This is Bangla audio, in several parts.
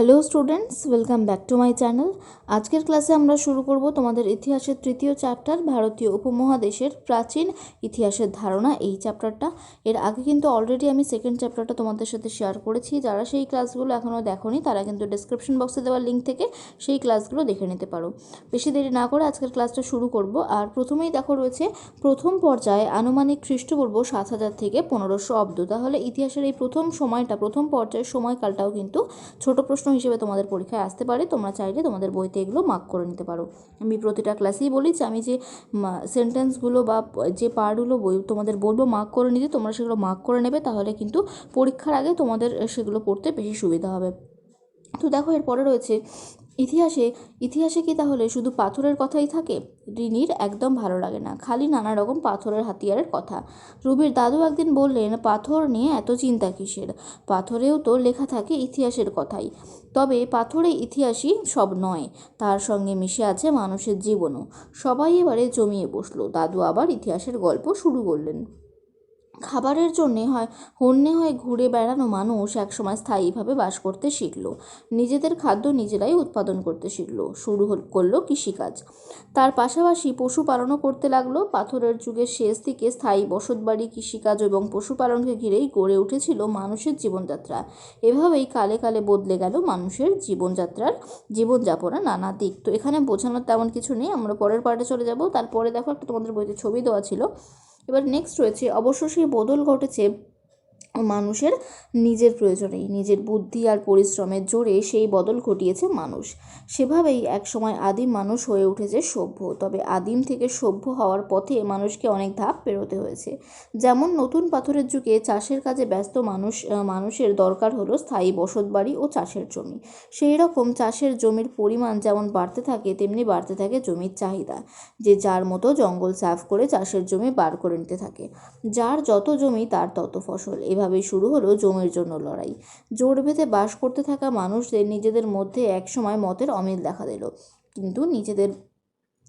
Hello students welcome back to my channel আজকের ক্লাসে আমরা শুরু করব তোমাদের ইতিহাসের তৃতীয় চ্যাপ্টার ভারতীয় উপমহাদেশের প্রাচীন ইতিহাসের ধারণা, এই চ্যাপ্টারটা এর আগে কিন্তু অলরেডি আমি সেকেন্ড চ্যাপ্টারটা তোমাদের সাথে শেয়ার করেছি। যারা সেই ক্লাসগুলো এখনও দেখোনি, তারা কিন্তু ডিসক্রিপশন বক্সে দেওয়া লিঙ্ক থেকে সেই ক্লাসগুলো দেখে নিতে পারো। বেশি দেরি না করে আজকের ক্লাসটা শুরু করব। আর প্রথমেই দেখো রয়েছে, প্রথম পর্যায়ে আনুমানিক খ্রিস্টপূর্ব সাত হাজার থেকে পনেরোশো অব্দ। তাহলে ইতিহাসের এই প্রথম সময়টা, প্রথম পর্যায়ের সময়কালটাও কিন্তু ছোট প্রশ্ন হিসেবে তোমাদের পরীক্ষায় আসতে পারে। তোমরা চাইলে তোমাদের বইতে এগুলো মার্ক করে নিতে পারো। আমি প্রতিটা ক্লাসেই বলি যে আমি যে সেন্টেন্সগুলো বা যে পার্টগুলো বই তোমাদের বলব মার্ক করে নিতে, তোমরা সেগুলো মার্ক করে নেবে, তাহলে কিন্তু পরীক্ষার আগে তোমাদের সেগুলো পড়তে বেশি সুবিধা হবে। তো দেখো, এরপরে রয়েছে ইতিহাসে ইতিহাসে কি তাহলে শুধু পাথরের কথাই থাকে? রিনির একদম ভালো লাগে না। খালি নানা রকম পাথরের হাতিয়ারের কথা। রুবির দাদু একদিন বললেন, পাথর নিয়ে এত চিন্তা কিসের? পাথরেও তো লেখা থাকে ইতিহাসের কথাই। তবে পাথরে ইতিহাসই সব নয়, তার সঙ্গে মিশে আছে মানুষের জীবনও। সবাই এবারে জমিয়ে বসল। দাদু আবার ইতিহাসের গল্প শুরু করলেন। খাবারের জন্যে হয়, হন্যে হয়ে ঘুরে বেড়ানো মানুষ একসময় স্থায়ীভাবে বাস করতে শিখল। নিজেদের খাদ্য নিজেরাই উৎপাদন করতে শিখল। শুরু করল কৃষিকাজ। তার পাশাপাশি পশুপালনও করতে লাগল। পাথরের যুগের শেষ দিকে স্থায়ী বসতবাড়ি, কৃষিকাজ এবং পশুপালনকে ঘিরেই গড়ে উঠেছিল মানুষের জীবনযাত্রা। এভাবেই কালে কালে বদলে গেল মানুষের জীবনযাত্রার জীবনযাপনের নানা দিক। তো এখানে বোঝানোর তেমন কিছু নেই। আমরা পরের পার্টে চলে যাব। তারপরে দেখো একটা তোমাদের বইতে ছবি দেওয়া ছিল। এবার নেক্সট রয়েছে অবশ্য সেই বদল ঘটেছে মানুষের নিজের প্রয়োজনেই। নিজের বুদ্ধি আর পরিশ্রমের জোরে সেই বদল ঘটিয়েছে মানুষ। সেভাবেই একসময় আদিম মানুষ হয়ে উঠেছে সভ্য। তবে আদিম থেকে সভ্য হওয়ার পথে মানুষকে অনেক ধাপ পেরোতে হয়েছে। যেমন নতুন পাথরের যুগে চাষের কাজে ব্যস্ত মানুষ মানুষের দরকার হলো স্থায়ী বসতবাড়ি ও চাষের জমি। সেই রকম চাষের জমির পরিমাণ যেমন বাড়তে থাকে, তেমনি বাড়তে থাকে জমির চাহিদা। যে যার মতো জঙ্গল সাফ করে চাষের জমি বার করে নিতে থাকে। যার যত জমি তার তত ফসল। এভাবেই শুরু হলো জমির জন্য লড়াই। জোট বেঁধে বাস করতে থাকা মানুষদের নিজেদের মধ্যে একসময় মতের অমিল দেখা দিল। কিন্তু নিজেদের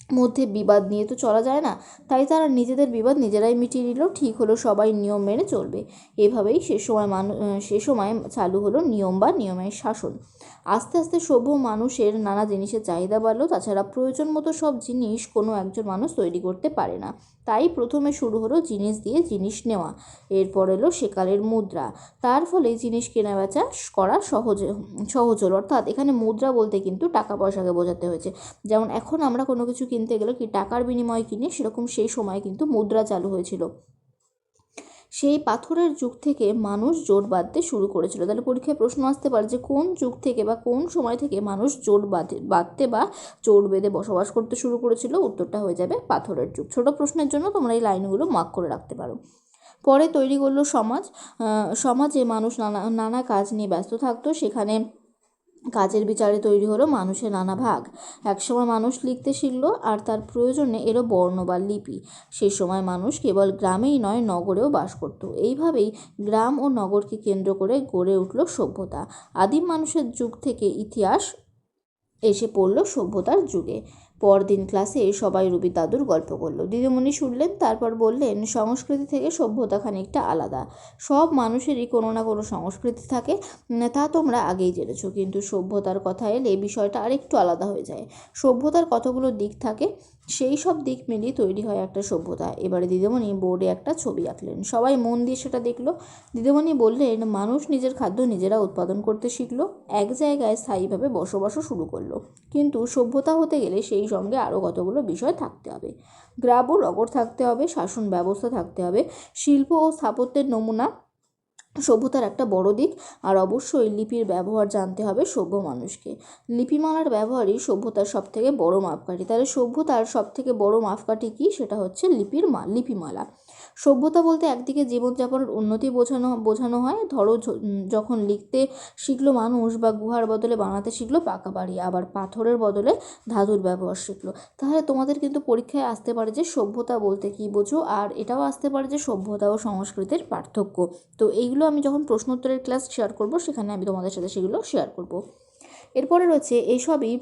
মধ্যে বিবাদ নিয়ে তো চলা যায় না, তাই তারা নিজেদের বিবাদ নিজেরাই মিটিয়ে নিল, ঠিক হলো সবাই নিয়ম মেনে চলবে। এভাবেই সে সময় মানু, সে সময় চালু হলো নিয়ম বা নিয়মের শাসন। আস্তে আস্তে সভ্য মানুষের নানা জিনিসের চাহিদা বাড়লো, তাছাড়া প্রয়োজন মতো সব জিনিস কোনো একজন মানুষ তৈরি করতে পারে না। তাই প্রথমে শুরু হলো জিনিস দিয়ে জিনিস নেওয়া, এরপর এলো সেকালের মুদ্রা। তার ফলে জিনিস কেনা বেচা করা সহজে, সহজ হলো। অর্থাৎ এখানে মুদ্রা বলতে কিন্তু টাকা পয়সাকে বোঝাতে হয়েছে। যেমন এখন আমরা কোনো কিছু কিনতে গেলে কি টাকার বিনিময়ে কিনি, সেরকম সেই সময় কিন্তু মুদ্রা চালু হয়েছিল। সেই পাথরের যুগ থেকে মানুষ জোট বাঁধতে শুরু করেছিল। তাহলে পরীক্ষায় প্রশ্ন আসতে পারে যে কোন যুগ থেকে বা কোন সময় থেকে মানুষ জোট বাঁধে, বাঁধতে বা জোট বেঁধে বসবাস করতে শুরু করেছিল? উত্তরটা হয়ে যাবে পাথরের যুগ। ছোট প্রশ্নের জন্য তোমরা এই লাইনগুলো মার্ক করে রাখতে পারো। পরে তৈরি করল সমাজ। সমাজে মানুষ নানা নানা কাজ নিয়ে ব্যস্ত থাকতো। সেখানে কাজের বিচারে তৈরি হলো মানুষের নানা ভাগ। একসময় মানুষ লিখতে শিখল আর তার প্রয়োজনে এলো বর্ণ বা লিপি। সে সময় মানুষ কেবল গ্রামেই নয়, নগরেও বাস করত। এইভাবেই গ্রাম ও নগরকে কেন্দ্র করে গড়ে উঠল সভ্যতা। আদিম মানুষের যুগ থেকে ইতিহাস এসে পড়ল সভ্যতার যুগে। পরদিন ক্লাসে সবাই রুবি দাদুর গল্প করল। দিদিমণি শুনলেন, তারপর বললেন, সংস্কৃতি থেকে সভ্যতা খানিকটা আলাদা। সব মানুষেরই কোনো না কোনো সংস্কৃতি থাকে তা তোমরা আগেই জেনেছো। কিন্তু সভ্যতার কথা এলে বিষয়টা আরেকটু আলাদা হয়ে যায়। সভ্যতার কতগুলো দিক থাকে সেই সব দিক মিলিয়ে তৈরি হয় একটা সভ্যতা। এবারে দিদিমণি বোর্ডে একটা ছবি আঁকলেন। সবাই মন দিয়ে সেটা দেখল। দিদিমণি বললেন, মানুষ নিজের খাদ্য নিজেরা উৎপাদন করতে শিখলো, এক জায়গায় স্থায়ীভাবে বসবাসও শুরু করল। কিন্তু সভ্যতা হতে গেলে সেই সঙ্গে আরও কতগুলো বিষয় থাকতে হবে। গ্রাম ও নগর থাকতে হবে, শাসন ব্যবস্থা থাকতে হবে, শিল্প ও স্থাপত্যের নমুনা সভ্যতার একটা বড় দিক, আর অবশ্যই লিপির ব্যবহার জানতে হবে সভ্য মানুষকে। লিপিমালার ব্যবহারই সভ্যতার সব থেকে বড় মাপকাঠি। তাহলে সভ্যতার সব থেকে বড় মাপকাঠি কী? সেটা হচ্ছে লিপির মা, লিপিমালা। সভ্যতা বলতে একদিকে জীবনযাপনের উন্নতি বোঝানো বোঝানো হয়। ধরো যখন লিখতে শিখলো মানুষ বা গুহার বদলে বানাতে শিখলো পাকা বাড়ি, আবার পাথরের বদলে ধাতুর ব্যবহার শিখলো। তাহলে তোমাদের কিন্তু পরীক্ষায় আসতে পারে যে সভ্যতা বলতে কী বোঝো, আর এটাও আসতে পারে যে সভ্যতা ও সংস্কৃতির পার্থক্য। তো এইগুলো আমি যখন প্রশ্নোত্তরের ক্লাস শেয়ার করব, সেখানে আমি তোমাদের সাথে সেগুলো শেয়ার করব। এরপরে রয়েছে এইসবই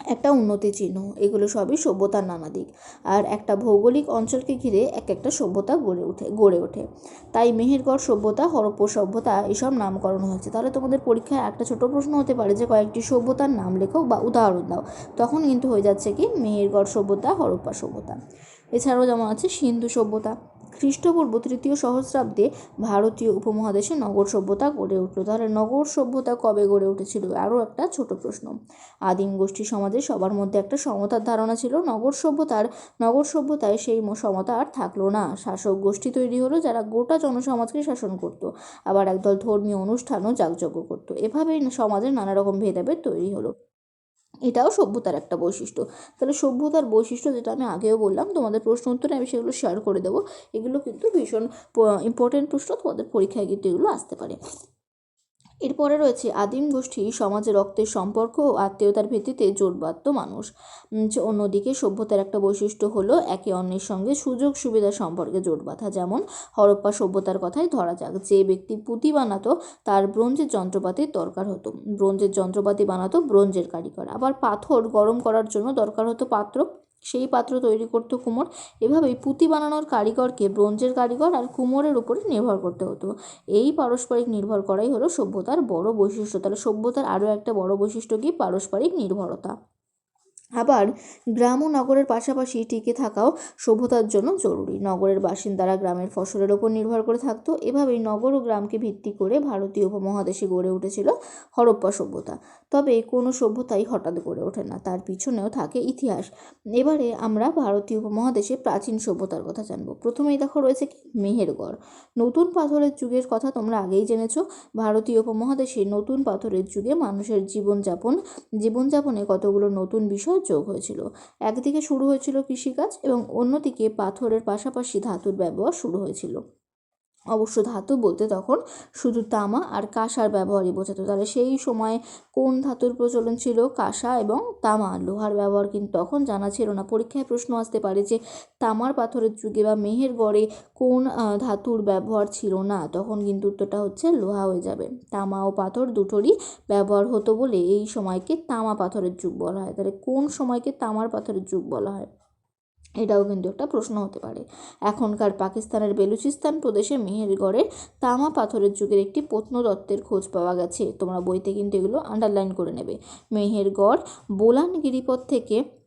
একটা উন্নতি চিহ্ন, এগুলো সবই সভ্যতার নানা দিক। আর একটা ভৌগোলিক অঞ্চলকে ঘিরে এক একটা সভ্যতা গড়ে ওঠে গড়ে ওঠে। তাই মেহেরগড় সভ্যতা হরপ্প সভ্যতা, এসব নামকরণ হয়েছে। তাহলে তোমাদের পরীক্ষায় একটা ছোট প্রশ্ন হতে পারে যে, কয়েকটি সভ্যতার নাম লেখো বা উদাহরণ দাও। তখন কিন্তু হয়ে যাচ্ছে কি? মেহেরগড় সভ্যতা, হরপ্পা সভ্যতা। এছাড়াও যেমন আছে, সিন্ধু সভ্যতা। খ্রিস্টপূর্ব তৃতীয় সহস্রাব্দে ভারতীয় উপমহাদেশে নগর সভ্যতা গড়ে উঠল। তাহলে নগর সভ্যতা কবে গড়ে উঠেছিল? আরও একটা ছোট প্রশ্ন। আদিম গোষ্ঠী সমাজে সবার মধ্যে একটা সমতার ধারণা ছিল। নগর সভ্যতার, নগর সভ্যতায় সেই সমতা আর থাকল না। শাসক গোষ্ঠী তৈরি হলো যারা গোটা জনসমাজকে শাসন করত। আবার একদল ধর্মীয় অনুষ্ঠানও যাগযজ্ঞ করতো। এভাবেই সমাজের নানা রকম ভেদাভেদ তৈরি হলো। এটাও সভ্যতার একটা বৈশিষ্ট্য। তাহলে সভ্যতার বৈশিষ্ট্য যেটা আমি আগেও বললাম, তোমাদের প্রশ্ন উত্তরে আমি সেগুলো শেয়ার করে দেবো। এগুলো কিন্তু ভীষণ ইম্পর্টেন্ট প্রশ্ন, তোমাদের পরীক্ষায় কিন্তু এগুলো আসতে পারে। এরপরে রয়েছে আদিম গোষ্ঠী, সমাজে রক্তের সম্পর্ক ও আত্মীয়তার ভিত্তিতে জোট বাঁধত মানুষ অন্যদিকে সভ্যতার একটা বৈশিষ্ট্য হলো একে অন্যের সঙ্গে সুযোগ সুবিধা সম্পর্কে জোট বাঁধা। যেমন হরপ্পা সভ্যতার কথাই ধরা যাক, যে ব্যক্তি পুঁতি বানাতো তার ব্রোঞ্জের যন্ত্রপাতির দরকার হতো। ব্রোঞ্জের যন্ত্রপাতি বানাতো ব্রোঞ্জের কারিগর। আবার পাথর গরম করার জন্য দরকার হতো পাত্র। সেই পাত্র তৈরি করতো কুমোর। এভাবেই পুঁতি বানানোর কারিগরকে ব্রোঞ্জের কারিগর আর কুমোরের উপরে নির্ভর করতে হতো। এই পারস্পরিক নির্ভর করাই হলো সভ্যতার বড় বৈশিষ্ট্য। তাহলে সভ্যতার আরও একটা বড় বৈশিষ্ট্য কি? পারস্পরিক নির্ভরতা। আবার গ্রাম ও নগরের পাশাপাশি টিকে থাকাও সভ্যতার জন্য জরুরি। নগরের বাসিন্দারা গ্রামের ফসলের ওপর নির্ভর করে থাকতো। এভাবেই নগর ও গ্রামকে ভিত্তি করে ভারতীয় উপমহাদেশে গড়ে উঠেছিল হরপ্পা সভ্যতা। তবে কোনো সভ্যতাই হঠাৎ গড়ে ওঠে না, তার পিছনেও থাকে ইতিহাস। এবারে আমরা ভারতীয় উপমহাদেশে প্রাচীন সভ্যতার কথা জানব। প্রথমেই দেখো রয়েছে কি? মেহেরগড় নতুন পাথরের যুগের কথা তোমরা আগেই জেনেছো। ভারতীয় উপমহাদেশে নতুন পাথরের যুগে মানুষের জীবনযাপন, জীবনযাপনে কতগুলো নতুন বিষয় যোগ হয়েছিল। একদিকে শুরু হয়েছিল কৃষিকাজ এবং অন্যদিকে পাথরের পাশাপাশি ধাতুর ব্যবহার শুরু হয়েছিল। অবশ্য ধাতু বলতে তখন শুধু তামা আর কাঁসার ব্যবহারই বোঝাতো। তাহলে সেই সময়ে কোন ধাতুর প্রচলন ছিল? কাঁসা এবং তামা। লোহার ব্যবহার কিন্তু তখন জানা ছিল না। পরীক্ষায় প্রশ্ন আসতে পারে যে, তামার পাথরের যুগে বা মেহের গড়ে কোন ধাতুর ব্যবহার ছিল না? তখন কিন্তু উত্তরটা হচ্ছে লোহা হয়ে যাবে। তামা ও পাথর দুটোরই ব্যবহার হতো বলে এই সময়কে তামা পাথরের যুগ বলা হয়। তাহলে কোন সময়কে তামার পাথরের যুগ বলা হয়? এটাও কিন্তু একটা প্রশ্ন হতে পারে। এখনকার পাকিস্তানের বেলুচিস্তান প্রদেশে মেহেরগড়ে তামা পাথরের যুগের একটি প্রত্নতত্ত্বের খোঁজ পাওয়া গেছে। তোমরা বইতে কিন্তু এগুলো আন্ডারলাইন করে নেবে। মেহেরগড়, বোলানগিরিপথ থেকে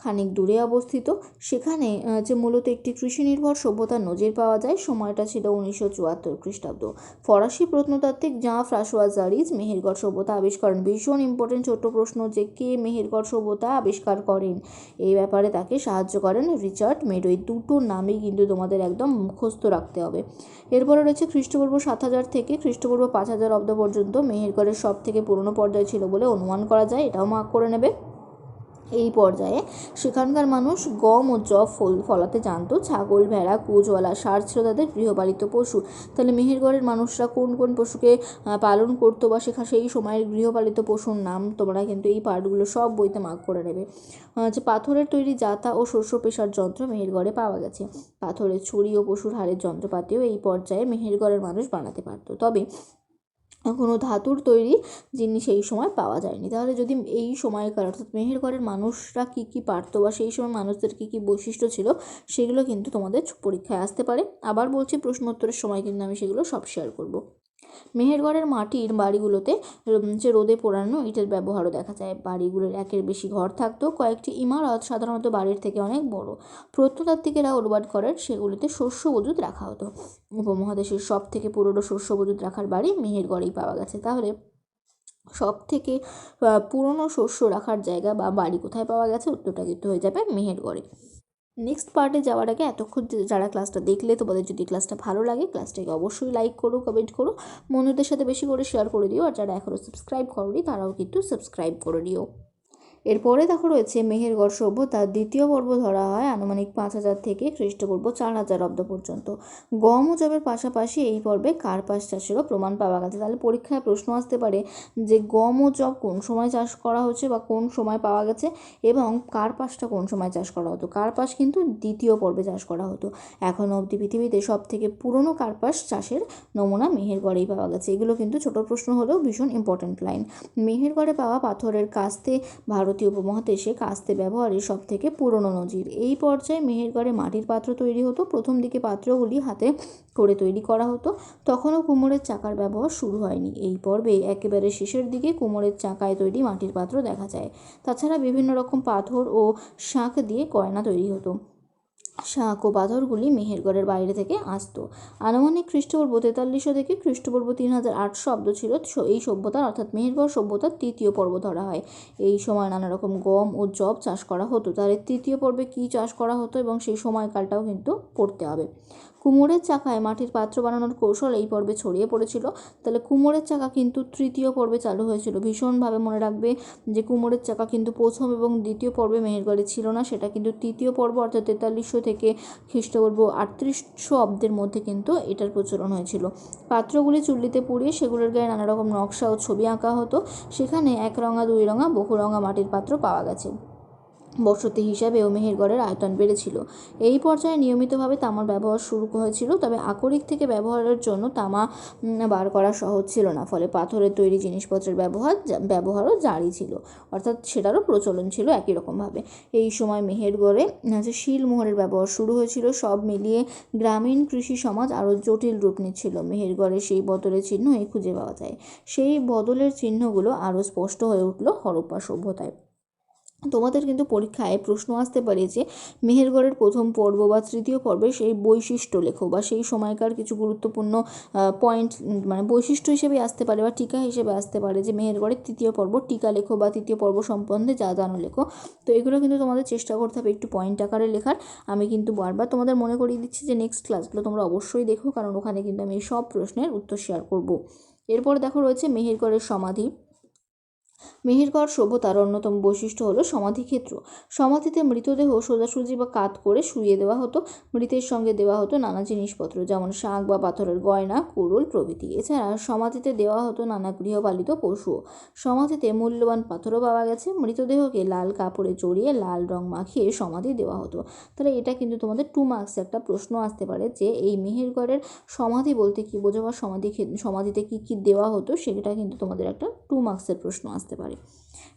খানিক দূরে অবস্থিত। সেখানে যে মূলত একটি কৃষি নির্ভর সভ্যতার নজির পাওয়া যায়, সময়টা ছিল উনিশশো চুয়াত্তর খ্রিস্টাব্দ। ফরাসি প্রত্নতাত্ত্বিক জাঁ ফ্রাসোয়া জারিজ মেহেরগড় সভ্যতা আবিষ্কার করেন ভীষণ ইম্পর্টেন্ট ছোট্ট প্রশ্ন যে, কে মেহেরগড় সভ্যতা আবিষ্কার করেন? এই ব্যাপারে তাকে সাহায্য করেন রিচার্ড মেডোই। দুটো নামই কিন্তু তোমাদের একদম মুখস্থ রাখতে হবে। এরপরে রয়েছে খ্রিস্টপূর্ব সাত হাজার থেকে খ্রিস্টপূর্ব পাঁচ হাজার অব্দ পর্যন্ত মেহেরগড়ের সব থেকে পুরনো পর্যায়ে ছিল বলে অনুমান করা যায়। এটাও মার্ক করে নেবে। এই পর্যায়ে সেখানকার মানুষ গম ও জব ফল ফলাতে জানতো। ছাগল, ভেড়া কুচওয়ালা সার ছিল তাদের গৃহপালিত পশু। তাহলে মেহেরগড়ের মানুষরা কোন কোন পশুকে পালন করতো বা সেখানে সেই সময়ের গৃহপালিত পশুর নাম তোমরা কিন্তু এই পার্টগুলো সব বইতে মার্ক করে নেবে। যে পাথরের তৈরি জাতা ও শস্য পেশার যন্ত্র মেহেরগড়ে পাওয়া গেছে। পাথরের ছুরি ও পশুর হাড়ের যন্ত্রপাতিও এই পর্যায়ে মেহেরগড়ের মানুষ বানাতে পারতো। তবে কোনো ধাতুর তৈরি জিনিস এই সময় পাওয়া যায়নি। তাহলে যদি এই সময়কার অর্থাৎ মেহেরগড়ের মানুষরা কী কী পারত বা সেই সময় মানুষদের কী কী বৈশিষ্ট্য ছিল, সেগুলো কিন্তু তোমাদের পরীক্ষায় আসতে পারে। আবার বলছি প্রশ্নোত্তরের সময় কিন্তু আমি সেগুলো সব শেয়ার করব। মেহেরগড়ের মাটির বাড়িগুলোতে যে রোদে পোড়ানো ইটের ব্যবহারও দেখা যায়। বাড়িগুলোর একের বেশি ঘর থাকতো কয়েকটি ইমারত সাধারণত বাড়ির থেকে অনেক বড়। প্রত্নতাত্ত্বিকেরা অনুবাদ করেন সেগুলিতে শস্য মজুদ রাখা হতো। উপমহাদেশের সব থেকে পুরনো শস্য মজুদ রাখার বাড়ি মেহেরগড়েই পাওয়া গেছে। তাহলে সব থেকে পুরনো শস্য রাখার জায়গা বা বাড়ি কোথায় পাওয়া গেছে? উত্তরটা কিন্তু হয়ে যাবে মেহেরগড়ে। নেক্সট পার্টে যাওয়ার আগে এতক্ষণ যারা ক্লাসটা দেখলে, তোমাদের যদি ক্লাসটা ভালো লাগে ক্লাসটাকে অবশ্যই লাইক করো কমেন্ট করো। বন্ধুদের সাথে বেশি করে শেয়ার করে দিও, আর যারা এখনও সাবস্ক্রাইব করোনি, তারাও কিন্তু সাবস্ক্রাইব করে দিও এরপরে দেখো রয়েছে মেহেরগড় সভ্যতার দ্বিতীয় পর্ব ধরা হয় আনুমানিক পাঁচ হাজার থেকে খ্রিস্টপূর্ব চার হাজার অব্দ পর্যন্ত। গম ও জবের পাশাপাশি এই পর্বে কার্পাস চাষেরও প্রমাণ পাওয়া গেছে। তাহলে পরীক্ষায় প্রশ্ন আসতে পারে যে গম ও জব কোন সময় চাষ করা হচ্ছে বা কোন সময় পাওয়া গেছে এবং কার্পাসটা কোন সময় চাষ করা হতো? কার্পাস কিন্তু দ্বিতীয় পর্বে চাষ করা হতো। এখন অবধি পৃথিবীতে সব থেকে পুরনো কার্পাস চাষের নমুনা মেহেরগড়েই পাওয়া গেছে। এগুলো কিন্তু ছোট প্রশ্ন হলেও ভীষণ ইম্পর্ট্যান্ট লাইন মেহেরগড়ে পাওয়া পাথরের কাস্তে ভারত ভারতীয় উপমহাদেশে কাস্তে ব্যবহারের সব থেকে পুরনো নজির। এই পর্যায়ে মেহেরগড়ে মাটির পাত্র তৈরি হতো, প্রথম দিকে পাত্রগুলি হাতে করে তৈরি করা হতো, তখনও কুমোরের চাকার ব্যবহার শুরু হয়নি। এই পর্বে একেবারে শেষের দিকে কুমোরের চাকায় তৈরি মাটির পাত্র দেখা যায়। তাছাড়া বিভিন্ন রকম পাথর ও শাঁখ দিয়ে কয়না তৈরি হতো। শাঁখ ও পাথরগুলি মেহেরগড়ের বাইরে থেকে আসতো। আনুমানিক খ্রিস্টপূর্ব তেতাল্লিশশো থেকে খ্রিস্টপূর্ব তিন হাজার আটশো অব্দ ছিল এই সভ্যতার, অর্থাৎ মেহেরগড় সভ্যতার তৃতীয় পর্ব ধরা হয়। এই সময় নানা রকম গম ও জব চাষ করা হতো। তার তৃতীয় পর্বে কী চাষ করা হতো এবং সেই সময়কালটাও কিন্তু পড়তে হবে। কুমোরের চাকায় মাটির পাত্র বানানোর কৌশল এই পর্বে ছড়িয়ে পড়েছিল। তাহলে কুমোরের চাকা কিন্তু তৃতীয় পর্বে চালু হয়েছিল। ভীষণভাবে মনে রাখবে যে কুমোরের চাকা কিন্তু প্রথম এবং দ্বিতীয় পর্বে মেহেরগড়ে ছিল না, সেটা কিন্তু তৃতীয় পর্ব অর্থাৎ তেতাল্লিশশো থেকে খ্রিস্টপূর্ব আটত্রিশশো অব্দের মধ্যে কিন্তু এটার প্রচলন হয়েছিল। পাত্রগুলি চুল্লিতে পুড়িয়ে সেগুলোর গায়ে নানা রকম নকশা ও ছবি আঁকা হতো। সেখানে এক রঙা, দুই রঙা, বহু রঙা মাটির পাত্র পাওয়া গেছে। বসতি হিসাবেও মেহেরগড়ের আয়তন বেড়েছিল। এই পর্যায়ে নিয়মিতভাবে তামার ব্যবহার শুরু হয়েছিল, তবে আকরিক থেকে ব্যবহারের জন্য তামা বার করা সহজ ছিল না, ফলে পাথরের তৈরি জিনিসপত্রের ব্যবহার ব্যবহারও জারি ছিল, অর্থাৎ সেটারও প্রচলন ছিল একই রকমভাবে। এই সময় মেহেরগড়ে শিলমোহরের ব্যবহার শুরু হয়েছিল, সব মিলিয়ে গ্রামীণ কৃষি সমাজ আরও জটিল রূপ নিচ্ছিল। মেহেরগড়ে সেই বদলের চিহ্নই খুঁজে পাওয়া যায়। সেই বদলের চিহ্নগুলো আরও স্পষ্ট হয়ে উঠল হরপ্পা সভ্যতায়। তোমাদের কিন্তু পরীক্ষায় প্রশ্ন আসতে পারে যে মেহেরগড়ের প্রথম পর্ব বা তৃতীয় পর্বে সেই বৈশিষ্ট্য লেখো বা সেই সময়কার কিছু গুরুত্বপূর্ণ পয়েন্ট মানে বৈশিষ্ট্য হিসেবে আসতে পারে বা টিকা হিসেবে আসতে পারে যে মেহেরগড়ের তৃতীয় পর্ব টিকা লেখো বা তৃতীয় পর্ব সম্বন্ধে যা জানো লেখো। তো এগুলো কিন্তু তোমাদের চেষ্টা করতে হবে একটু পয়েন্ট আকারে লেখার। আমি কিন্তু বারবার তোমাদের মনে করিয়ে দিচ্ছি যে নেক্সট ক্লাসগুলো তোমরা অবশ্যই দেখো, কারণ ওখানে কিন্তু আমি সব প্রশ্নের উত্তর শেয়ার করব। এরপর দেখো রয়েছে মেহেরগড়ের সমাধি। মেহেরগড় সভ্যতার অন্যতম বৈশিষ্ট্য হলো সমাধিক্ষেত্র। সমাধিতে মৃতদেহ সোজাসুজি বা কাত করে শুইয়ে দেওয়া হতো, মৃতের সঙ্গে দেওয়া হতো নানা জিনিসপত্র, যেমন শাঁখ বা পাথরের গয়না, কুড়ুল প্রভৃতি। এছাড়া সমাধিতে দেওয়া হতো নানা গৃহপালিত পশুও। সমাধিতে মূল্যবান পাথরও পাওয়া গেছে, মৃতদেহকে লাল কাপড়ে জড়িয়ে লাল রং মাখিয়ে সমাধি দেওয়া হতো। তাহলে এটা কিন্তু তোমাদের টু মার্কস একটা প্রশ্ন আসতে পারে যে এই মেহেরগড়ের সমাধি বলতে কি বোঝো বা সমাধি সমাধিতে কি কি দেওয়া হতো, সেটা কিন্তু তোমাদের একটা টু মার্কসের প্রশ্ন আসতে পারে।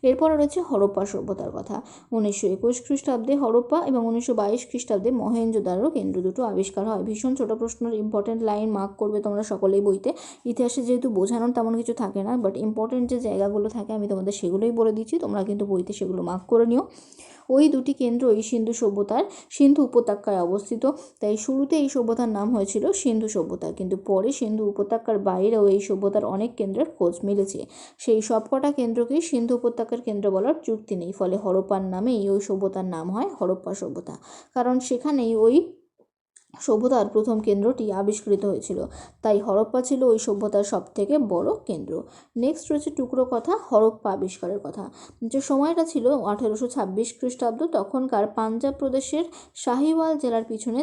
এরপর রয়েছে হরপ্পা সভ্যতার কথা। উনিশশো একুশ খ্রিস্টাব্দে হরপ্পা এবং উনিশশো বাইশ খ্রিস্টাব্দে মহেঞ্জোদারো কেন্দ্র দুটো আবিষ্কার হয়। ভীষণ ছোট প্রশ্নের ইম্পর্টেন্ট লাইন মার্ক করবে তোমরা সকলেই বইতে। ইতিহাসে যেহেতু বোঝানোর তেমন কিছু থাকে না বাট ইম্পর্টেন্ট যে জায়গাগুলো থাকে আমি তোমাদের সেগুলোই বলে দিচ্ছি। তোমরা কিন্তু বইতে সেগুলো মার্ক করে নিও। ওই দুটি কেন্দ্রই সিন্ধু সভ্যতার সিন্ধু উপত্যকায় অবস্থিত। তাই শুরুতে এই সভ্যতার নাম হয়েছিল সিন্ধু সভ্যতা, কিন্তু পরে সিন্ধু উপত্যকার বাইরেও এই সভ্যতার অনেক কেন্দ্রের খোঁজ মিলেছে। সেই সবকটা কেন্দ্রকেই সিন্ধু উপত্যকার কেন্দ্র বলার চুক্তি নেই, ফলে হরপ্পার নামেই ওই সভ্যতার নাম হয় হরপ্পা সভ্যতা। কারণ সেখানেই ওই সভ্যতার প্রথম কেন্দ্রটি আবিষ্কৃত হয়েছিল। তাই হরপ্পা ছিল ওই সভ্যতার সবথেকে বড় কেন্দ্র। নেক্সট রয়েছে টুকরো কথা, হরপ্পা আবিষ্কারের কথা। যে সময়টা ছিল আঠেরোশো ছাব্বিশ খ্রিস্টাব্দ, তখনকার পাঞ্জাব প্রদেশের শাহিওয়াল জেলার পিছনে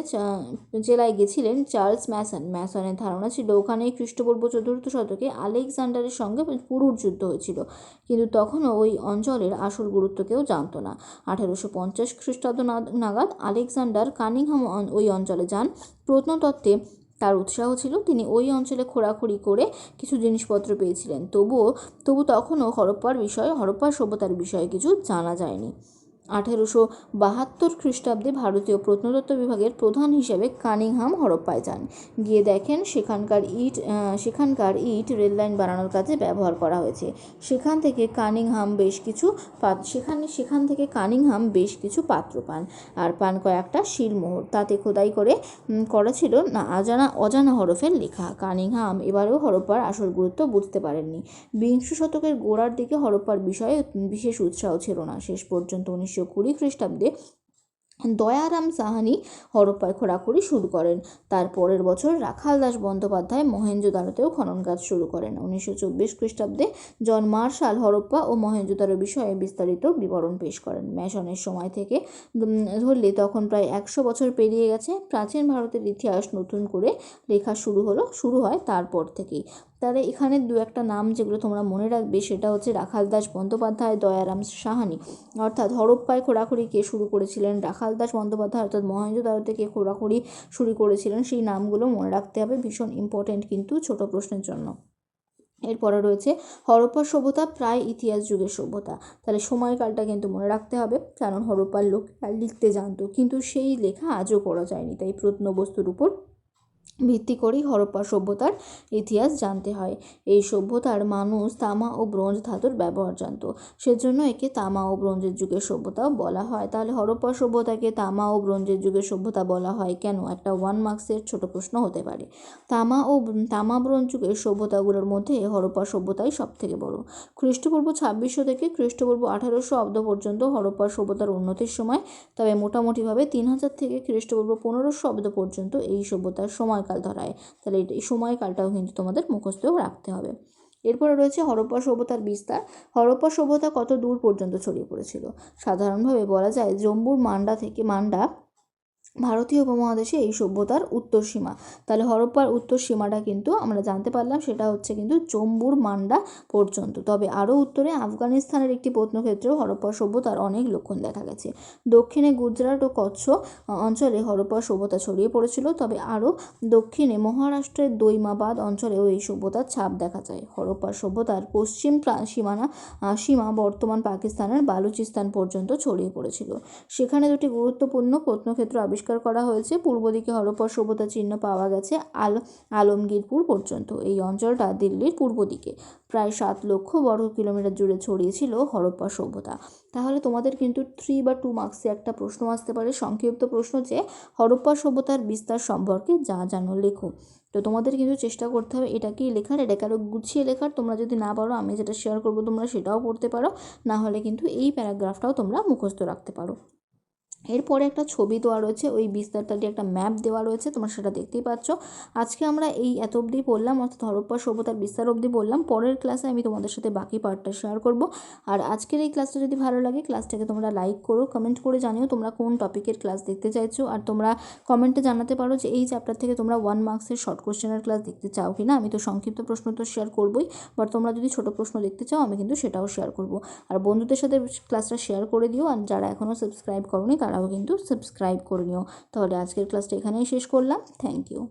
জেলায় গেছিলেন চার্লস ম্যাসন। ম্যাসনের ধারণা ছিল ওখানেই খ্রিস্টপূর্ব চতুর্থ শতকে আলেকজান্ডারের সঙ্গে পুরুর যুদ্ধ হয়েছিল। কিন্তু তখনও ওই অঞ্চলের আসল গুরুত্ব কেউ জানতো না। আঠেরোশো পঞ্চাশ খ্রিস্টাব্দ নাগাদ আলেকজান্ডার কানিংহাম ওই অঞ্চলে যান প্রত্নতত্ত্বে তার উৎসাহ ছিল। তিনি ওই অঞ্চলে খোঁড়াখুড়ি করে কিছু জিনিসপত্র পেয়েছিলেন। তবুও, তবু তখনও হরপ্পার বিষয়ে, হরপ্পার সভ্যতার বিষয়ে কিছু জানা যায়নি। আঠেরোশো বাহাত্তর খ্রিস্টাব্দে ভারতীয় প্রত্নতত্ত্ব বিভাগের প্রধান হিসেবে কানিংহাম হরপ্পায় যান। গিয়ে দেখেন সেখানকার ইট সেখানকার ইট রেললাইন বানানোর কাজে ব্যবহার করা হয়েছে। সেখান থেকে কানিংহাম বেশ কিছু সেখানে, সেখান থেকে কানিংহাম বেশ কিছু পাত্র পান আর পান কয়েকটা শিলমোহর তাতে খোদাই করে করা ছিল না, অজানা অজানা হরফের লেখা। কানিংহাম এবারেও হরপ্পার আসল গুরুত্ব বুঝতে পারেননি। বিংশ শতকের গোড়ার দিকে হরপ্পার বিষয়ে বিশেষ উৎসাহ ছিল না। শেষ পর্যন্ত উনিশশো কুড়ি খ্রিস্টাব্দে দয়ারাম সাহানি হরপ্পায় খোঁড়াখুড়ি শুরু করেন। তার পরের বছর রাখালদাস বন্দ্যোপাধ্যায় মহেঞ্জোদারোতেও খনন কাজ শুরু করেন। উনিশশো চব্বিশ খ্রিস্টাব্দে জন মার্শাল হরপ্পা ও মহেঞ্জোদারো বিষয়ে বিস্তারিত বিবরণ পেশ করেন। ম্যাসনের সময় থেকে ধরলে তখন প্রায় একশো বছর পেরিয়ে গেছে। প্রাচীন ভারতের ইতিহাস নতুন করে লেখা শুরু হলো, শুরু হয় তারপর থেকেই। তাহলে এখানে দু একটা নাম যেগুলো তোমরা মনে রাখবে, সেটা হচ্ছে রাখালদাস বন্দ্যোপাধ্যায়, দয়ারাম সাহানি। অর্থাৎ হরপ্পায় খোঁড়াখুড়ি কে শুরু করেছিলেন? রাখালদাস বন্দ্যোপাধ্যায় অর্থাৎ মহেন্দ্র মহেঞ্জোদারো থেকে খোঁড়াখুড়ি শুরু করেছিলেন? সেই নামগুলো মনে রাখতে হবে, ভীষণ ইম্পর্টেন্ট কিন্তু ছোট প্রশ্নের জন্য। এরপরে রয়েছে হরপ্পা সভ্যতা প্রায় ইতিহাস যুগের সভ্যতা। তাহলে সময়কালটা কিন্তু মনে রাখতে হবে, কারণ হরপ্পার লোক লিখতে জানতো, কিন্তু সেই লেখা আজও করা যায়নি, তাই প্রত্নবস্তুর উপর ভিত্তি করেই হরপ্পা সভ্যতার ইতিহাস জানতে হয়। এই সভ্যতার মানুষ তামা ও ব্রোঞ্জ ধাতুর ব্যবহার জানত। সেজন্য একে তামা ও ব্রোঞ্জের যুগের সভ্যতাও বলা হয়। তাহলে হরপ্পা সভ্যতাকে তামা ও ব্রোঞ্জের যুগের সভ্যতা বলা হয় কেন? একটা ওয়ান মার্কসের ছোট প্রশ্ন হতে পারে। তামা ও তামা ব্রোঞ্জ যুগের সভ্যতাগুলোর মধ্যে হরপ্পা সভ্যতাই সব থেকে বড়। খ্রিস্টপূর্ব ছাব্বিশশো থেকে খ্রিস্টপূর্ব আঠারোশো অব্দ পর্যন্ত হরপ্পা সভ্যতার উন্নতির সময়, তবে মোটামুটিভাবে তিন হাজার থেকে খ্রিস্টপূর্ব পনেরোশো অব্দ পর্যন্ত এই সভ্যতার সময়কাল ধরায়। তাহলে এই সময়কালটাও কিন্তু তোমাদের মুখস্থ রাখতে হবে। এরপরে রয়েছে হরপ্পা সভ্যতার বিস্তার। হরপ্পা সভ্যতা কত দূর পর্যন্ত ছড়িয়ে পড়েছিল? সাধারণভাবে বলা যায় জম্বুর মান্ডা থেকে মান্ডা ভারতীয় উপমহাদেশে এই সভ্যতার উত্তর সীমা। তাহলে হরপ্পার উত্তর সীমাটা কিন্তু আমরা জানতে পারলাম, সেটা হচ্ছে কিন্তু জম্বুর মান্ডা পর্যন্ত। তবে আরও উত্তরে আফগানিস্তানের একটি প্রত্নক্ষেত্রেও হরপ্পা সভ্যতার অনেক লক্ষণ দেখা গেছে। দক্ষিণে গুজরাট ও কচ্ছ অঞ্চলে হরপ্পা সভ্যতা ছড়িয়ে পড়েছিল, তবে আরও দক্ষিণে মহারাষ্ট্রের দৈমাবাদ অঞ্চলেও এই সভ্যতার ছাপ দেখা যায়। হরপ্পা সভ্যতার পশ্চিম সীমানা সীমা বর্তমান পাকিস্তানের বালুচিস্তান পর্যন্ত ছড়িয়ে পড়েছিল। সেখানে দুটি গুরুত্বপূর্ণ প্রত্নক্ষেত্র আবিষ্কার আবিষ্কার করা হয়েছে। পূর্ব দিকে হরপ্পা সভ্যতা চিহ্ন পাওয়া গেছে আল আলমগীরপুর পর্যন্ত। এই অঞ্চলটা দিল্লির পূর্ব দিকে। প্রায় সাত লক্ষ বর্গ কিলোমিটার জুড়ে ছড়িয়েছিল হরপ্পা সভ্যতা। তাহলে তোমাদের কিন্তু থ্রি বা টু মার্কসে একটা প্রশ্ন আসতে পারে। সংক্ষিপ্ত প্রশ্ন যে, হরপ্পা সভ্যতার বিস্তার সম্পর্কে যা জানো, লেখো। তো তোমাদের কিন্তু চেষ্টা করতে হবে এটাকেই লেখার, এটাকে আরও গুছিয়ে লেখার। তোমরা যদি না পারো, আমি যেটা শেয়ার করব তোমরা সেটাও পড়তে পারো। না হলে কিন্তু এই প্যারাগ্রাফটাও তোমরা মুখস্থ রাখতে পারো। এরপরে একটা ছবি দেওয়া রয়েছে, ওই বিস্তারটাটি একটা ম্যাপ দেওয়া রয়েছে, তোমরা সেটা দেখতেই পাচ্ছ। আজকে আমরা এই এত অবধি পড়লাম অর্থাৎ হরপ্পা সভ্যতার বিস্তার অবধি বললাম, পরের ক্লাসে আমি তোমাদের সাথে বাকি পার্টটা শেয়ার করব। আর আজকের এই ক্লাসটা যদি ভালো লাগে ক্লাসটাকে তোমরা লাইক করো কমেন্ট করে জানিও তোমরা কোন টপিকের ক্লাস দেখতে চাইছো। আর তোমরা কমেন্টে জানাতে পারো যে এই চ্যাপ্টার থেকে তোমরা ওয়ান মার্কসের শর্ট কোশ্চেনের ক্লাস দেখতে চাও কি না আমি তো সংক্ষিপ্ত প্রশ্ন তো শেয়ার করবোই বাট তোমরা যদি ছোটো প্রশ্ন দেখতে চাও, আমি কিন্তু সেটাও শেয়ার করব। আর বন্ধুদের সাথে ক্লাসটা শেয়ার করে দিও, আর যারা এখনও সাবস্ক্রাইব করোনি তারাও কিন্তু সাবস্ক্রাইব সাবস্ক্রাইব করে নিও। তাহলে আজকের ক্লাসটা এখানেই শেষ করলাম। Thank you